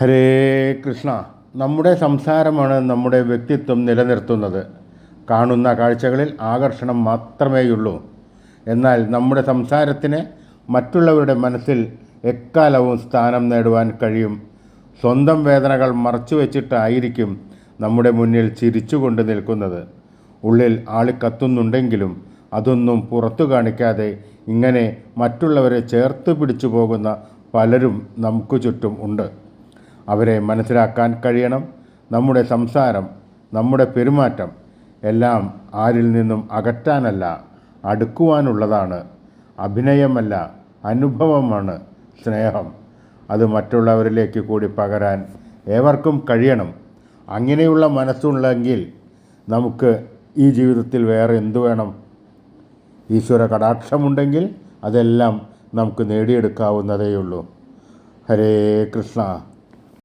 ഹരേ കൃഷ്ണ. നമ്മുടെ സംസാരമാണ് നമ്മുടെ വ്യക്തിത്വം നിലനിർത്തുന്നത്. കാണുന്ന കാഴ്ചകളിൽ ആകർഷണം മാത്രമേയുള്ളൂ. എന്നാൽ നമ്മുടെ സംസാരത്തിന് മറ്റുള്ളവരുടെ മനസ്സിൽ എക്കാലവും സ്ഥാനം നേടുവാൻ കഴിയും. സ്വന്തം വേദനകൾ മറച്ചു വച്ചിട്ടായിരിക്കും നമ്മുടെ മുന്നിൽ ചിരിച്ചുകൊണ്ട് നിൽക്കുന്നത്. ഉള്ളിൽ ആളിക്കത്തുന്നുണ്ടെങ്കിലും അതൊന്നും പുറത്തു കാണിക്കാതെ ഇങ്ങനെ മറ്റുള്ളവരെ ചേർത്ത് പിടിച്ചു പോകുന്ന പലരും നമുക്ക് ചുറ്റും ഉണ്ട്. അവരെ മനസ്സിലാക്കാൻ കഴിയണം. നമ്മുടെ സംസാരം നമ്മുടെ പെരുമാറ്റം എല്ലാം ആരിൽ നിന്നും അകറ്റാനല്ല അടുക്കുവാനുള്ളതാണ്. അഭിനയമല്ല അനുഭവമാണ് സ്നേഹം. അത് മറ്റുള്ളവരിലേക്ക് കൂടി പകരാൻ ഏവർക്കും കഴിയണം. അങ്ങനെയുള്ള മനസ്സുള്ളെങ്കിൽ നമുക്ക് ഈ ജീവിതത്തിൽ വേറെ എന്തു വേണം? ഈശ്വര കടാക്ഷമുണ്ടെങ്കിൽ അതെല്ലാം നമുക്ക് നേടിയെടുക്കാവുന്നതേയുള്ളൂ. ഹരേ കൃഷ്ണ.